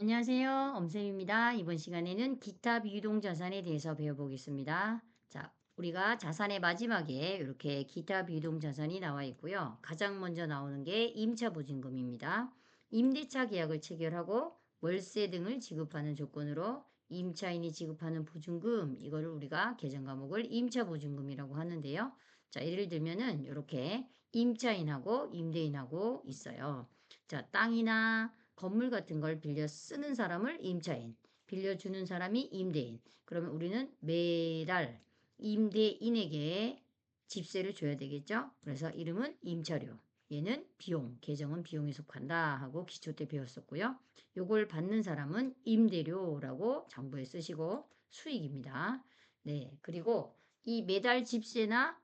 안녕하세요. 엄쌤입니다. 이번 시간에는 기타 비유동 자산에 대해서 배워보겠습니다. 자, 우리가 자산의 마지막에 이렇게 기타 비유동 자산이 나와 있고요. 가장 먼저 나오는 게 임차 보증금입니다. 임대차 계약을 체결하고 월세 등을 지급하는 조건으로 임차인이 지급하는 보증금 이거를 우리가 계정 과목을 임차 보증금이라고 하는데요. 자, 예를 들면은 이렇게 임차인하고 임대인하고 있어요. 자, 땅이나 건물 같은 걸 빌려 쓰는 사람을 임차인, 빌려주는 사람이 임대인. 그러면 우리는 매달 임대인에게 집세를 줘야 되겠죠? 그래서 이름은 임차료. 얘는 비용, 계정은 비용에 속한다 하고 기초 때 배웠었고요. 요걸 받는 사람은 임대료라고 장부에 쓰시고 수익입니다. 네, 그리고 이 매달 집세나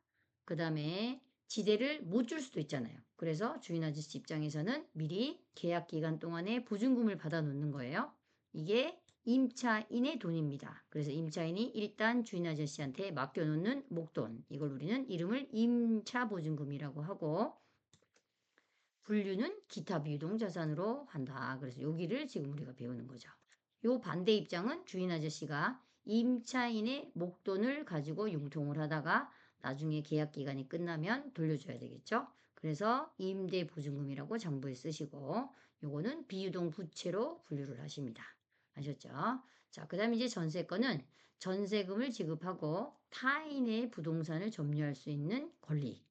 그 다음에 지대를 못 줄 수도 있잖아요. 그래서 주인 아저씨 입장에서는 미리 계약 기간 동안에 보증금을 받아 놓는 거예요. 이게 임차인의 돈입니다. 그래서 임차인이 일단 주인 아저씨한테 맡겨놓는 목돈. 이걸 우리는 이름을 임차보증금이라고 하고 분류는 기타 비유동 자산으로 한다. 그래서 여기를 지금 우리가 배우는 거죠. 요 반대 입장은 주인 아저씨가 임차인의 목돈을 가지고 융통을 하다가 나중에 계약 기간이 끝나면 돌려줘야 되겠죠. 그래서 임대 보증금이라고 장부에 쓰시고 요거는 비유동 부채로 분류를 하십니다. 아셨죠? 자, 그 다음에 이제 전세권은 전세금을 지급하고 타인의 부동산을 점유할 수 있는 권리.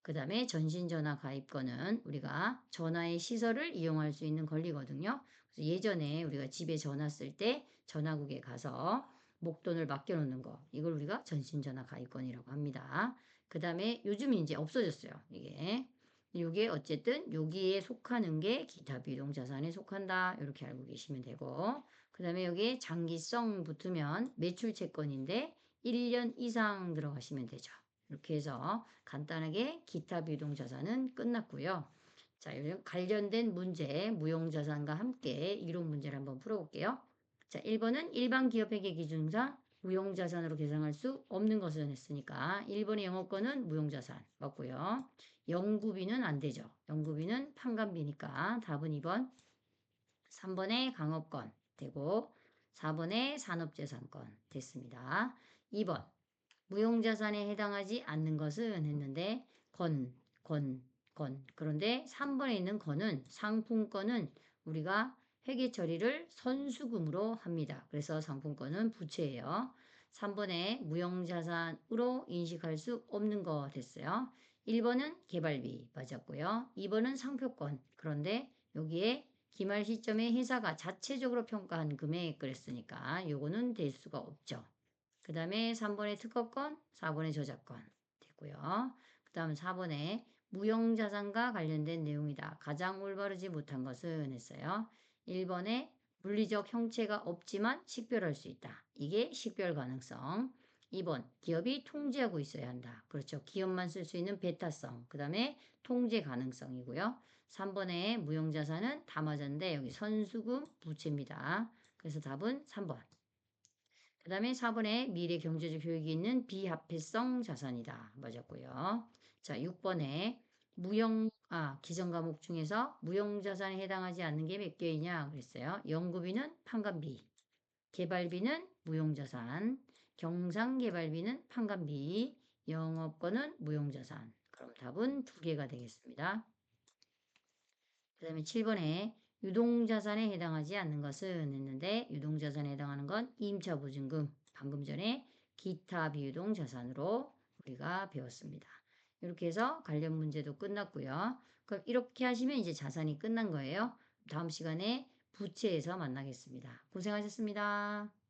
그 다음에 전신전화 가입권은 우리가 전화의 시설을 이용할 수 있는 권리거든요. 그래서 예전에 우리가 집에 전화 쓸 때 전화국에 가서 목돈을 맡겨놓는 거 이걸 우리가 전신전화 가입권이라고 합니다. 그 다음에 요즘 이제 없어졌어요. 이게 이게 어쨌든 여기에 속하는 게 기타 비동 자산에 속한다 이렇게 알고 계시면 되고 그 다음에 여기에 장기성 붙으면 매출 채권인데 1년 이상 들어가시면 되죠. 이렇게 해서 간단하게 기타 비동 자산은 끝났고요. 자, 관련된 문제, 무용자산과 함께 이론 문제를 한번 풀어볼게요. 자, 1번은 일반 기업회계 기준상 무용자산으로 계상할 수 없는 것을 했으니까 1번의 영업권은 무용자산 맞고요. 영구비는 안 되죠. 영구비는 판관비니까 답은 2번. 3번의 강업권 되고 4번의 산업재산권 됐습니다. 2번 무용자산에 해당하지 않는 것은 했는데 건, 건, 건 그런데 3번에 있는 건은 상품권은 우리가 회계 처리를 선수금으로 합니다. 그래서 상품권은 부채예요. 3번에 무형자산으로 인식할 수 없는 거 됐어요. 1번은 개발비 맞았고요. 2번은 상표권. 그런데 여기에 기말 시점에 회사가 자체적으로 평가한 금액 그랬으니까 요거는 될 수가 없죠. 그 다음에 3번의 특허권, 4번의 저작권 됐고요. 그 다음 4번에 무형자산과 관련된 내용이다. 가장 올바르지 못한 것은 했어요. 1번에 물리적 형체가 없지만 식별할 수 있다. 이게 식별 가능성. 2번 기업이 통제하고 있어야 한다. 그렇죠. 기업만 쓸 수 있는 베타성. 그 다음에 통제 가능성이고요. 3번에 무형자산은 다 맞았는데 여기 선수금 부채입니다. 그래서 답은 3번. 그 다음에 4번에 미래 경제적 효익이 있는 비합회성 자산이다. 맞았고요. 자, 6번에 무형 아, 기존 과목 중에서 무형자산에 해당하지 않는 게 몇 개이냐 그랬어요. 연구비는 판관비, 개발비는 무형자산, 경상개발비는 판관비, 영업권은 무형자산. 그럼 답은 두 개가 되겠습니다. 그 다음에 7번에 유동자산에 해당하지 않는 것은 했는데 유동자산에 해당하는 건 임차보증금, 방금 전에 기타 비유동자산으로 우리가 배웠습니다. 이렇게 해서 관련 문제도 끝났고요. 그럼 이렇게 하시면 이제 자산이 끝난 거예요. 다음 시간에 부채에서 만나겠습니다. 고생하셨습니다.